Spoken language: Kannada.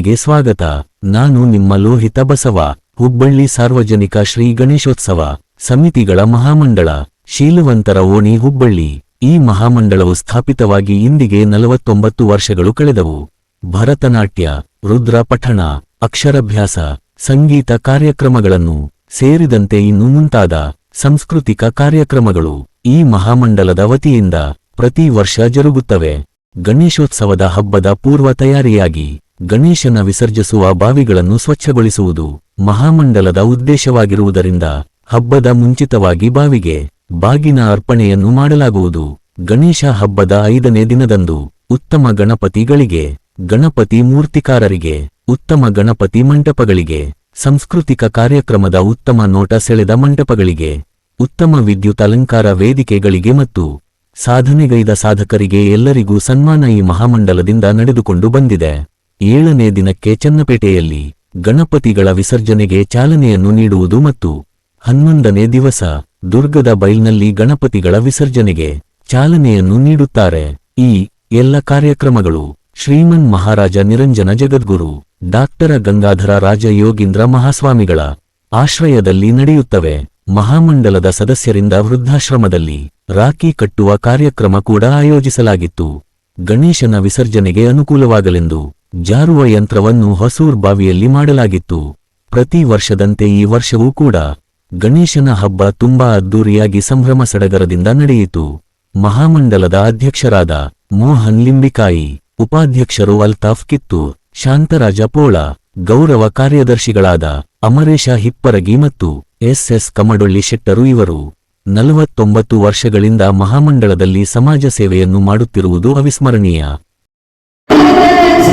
ಗೆ ಸ್ವಾಗತ. ನಾನು ನಿಮ್ಮ ಲೋಹಿತ ಬಸವ, ಹುಬ್ಬಳ್ಳಿ ಸಾರ್ವಜನಿಕ ಶ್ರೀ ಗಣೇಶೋತ್ಸವ ಸಮಿತಿಗಳ ಮಹಾಮಂಡಳ, ಶೀಲವಂತರ ಓಣಿ ಹುಬ್ಬಳ್ಳಿ. ಈ ಮಹಾಮಂಡಳವು ಸ್ಥಾಪಿತವಾಗಿ ಇಂದಿಗೆ ನಲವತ್ತೊಂಬತ್ತು ವರ್ಷಗಳು ಕಳೆದವು. ಭರತನಾಟ್ಯ, ರುದ್ರ ಪಠಣ, ಅಕ್ಷರಭ್ಯಾಸ, ಸಂಗೀತ ಕಾರ್ಯಕ್ರಮಗಳನ್ನು ಸೇರಿದಂತೆ ಇನ್ನು ಮುಂತಾದ ಸಾಂಸ್ಕೃತಿಕ ಕಾರ್ಯಕ್ರಮಗಳು ಈ ಮಹಾಮಂಡಲದ ವತಿಯಿಂದ ಪ್ರತಿ ವರ್ಷ ಜರುಗುತ್ತವೆ. ಗಣೇಶೋತ್ಸವದ ಹಬ್ಬದ ಪೂರ್ವ ತಯಾರಿಯಾಗಿ ಗಣೇಶನ ವಿಸರ್ಜಿಸುವ ಬಾವಿಗಳನ್ನು ಸ್ವಚ್ಛಗೊಳಿಸುವುದು ಮಹಾಮಂಡಲದ ಉದ್ದೇಶವಾಗಿರುವುದರಿಂದ ಹಬ್ಬದ ಮುಂಚಿತವಾಗಿ ಬಾವಿಗೆ ಬಾಗಿನ ಅರ್ಪಣೆಯನ್ನು ಮಾಡಲಾಗುವುದು. ಗಣೇಶ ಹಬ್ಬದ ಐದನೇ ದಿನದಂದು ಉತ್ತಮ ಗಣಪತಿಗಳಿಗೆ, ಗಣಪತಿ ಮೂರ್ತಿಕಾರರಿಗೆ, ಉತ್ತಮ ಗಣಪತಿ ಮಂಟಪಗಳಿಗೆ, ಸಾಂಸ್ಕೃತಿಕ ಕಾರ್ಯಕ್ರಮದ ಉತ್ತಮ ನೋಟ ಸೆಳೆದ ಮಂಟಪಗಳಿಗೆ, ಉತ್ತಮ ವಿದ್ಯುತ್ ಅಲಂಕಾರ ವೇದಿಕೆಗಳಿಗೆ ಮತ್ತು ಸಾಧನೆಗೈದ ಸಾಧಕರಿಗೆ ಎಲ್ಲರಿಗೂ ಸನ್ಮಾನ ಈ ಮಹಾಮಂಡಲದಿಂದ ನಡೆದುಕೊಂಡು ಬಂದಿದೆ. ಏಳನೇ ದಿನಕ್ಕೆ ಚನ್ನಪೇಟೆಯಲ್ಲಿ ಗಣಪತಿಗಳ ವಿಸರ್ಜನೆಗೆ ಚಾಲನೆಯನ್ನು ನೀಡುವುದು ಮತ್ತು ಹನ್ನೊಂದನೇ ದಿವಸ ದುರ್ಗದ ಬೈಲ್ನಲ್ಲಿ ಗಣಪತಿಗಳ ವಿಸರ್ಜನೆಗೆ ಚಾಲನೆಯನ್ನು ನೀಡುತ್ತಾರೆ. ಈ ಎಲ್ಲ ಕಾರ್ಯಕ್ರಮಗಳು ಶ್ರೀಮನ್ ಮಹಾರಾಜ ನಿರಂಜನ ಜಗದ್ಗುರು, ಡಾಕ್ಟರ ಗಂಗಾಧರ ರಾಜ ಯೋಗೀಂದ್ರ ಮಹಾಸ್ವಾಮಿಗಳ ಆಶ್ರಯದಲ್ಲಿ ನಡೆಯುತ್ತವೆ. ಮಹಾಮಂಡಲದ ಸದಸ್ಯರಿಂದ ವೃದ್ಧಾಶ್ರಮದಲ್ಲಿ ರಾಖಿ ಕಟ್ಟುವ ಕಾರ್ಯಕ್ರಮ ಕೂಡ ಆಯೋಜಿಸಲಾಗಿತ್ತು. ಗಣೇಶನ ವಿಸರ್ಜನೆಗೆ ಅನುಕೂಲವಾಗಲೆಂದು ಜಾರುವ ಯಂತ್ರವನ್ನು ಹೊಸೂರ್ ಬಾವಿಯಲ್ಲಿ ಮಾಡಲಾಗಿತ್ತು. ಪ್ರತಿ ವರ್ಷದಂತೆ ಈ ವರ್ಷವೂ ಕೂಡ ಗಣೇಶನ ಹಬ್ಬ ತುಂಬಾ ಅದ್ದೂರಿಯಾಗಿ ಸಂಭ್ರಮ ಸಡಗರದಿಂದ ನಡೆಯಿತು. ಮಹಾಮಂಡಲದ ಅಧ್ಯಕ್ಷರಾದ ಮೋಹನ್ ಲಿಂಬಿಕಾಯಿ, ಉಪಾಧ್ಯಕ್ಷರು ಅಲ್ತಾಫ್ ಕಿತ್ತು, ಶಾಂತರಾಜ ಪೋಳ, ಗೌರವ ಕಾರ್ಯದರ್ಶಿಗಳಾದ ಅಮರೇಶ ಹಿಪ್ಪರಗಿ ಮತ್ತು ಎಸ್ ಎಸ್ ಕಮಡೊಳ್ಳಿ ಶೆಟ್ಟರು ಇವರು. ನಲವತ್ತೊಂಬತ್ತು ವರ್ಷಗಳಿಂದ ಮಹಾಮಂಡಲದಲ್ಲಿ ಸಮಾಜ ಸೇವೆಯನ್ನು ಮಾಡುತ್ತಿರುವುದು ಅವಿಸ್ಮರಣೀಯ. ಮಹಾರಾಜ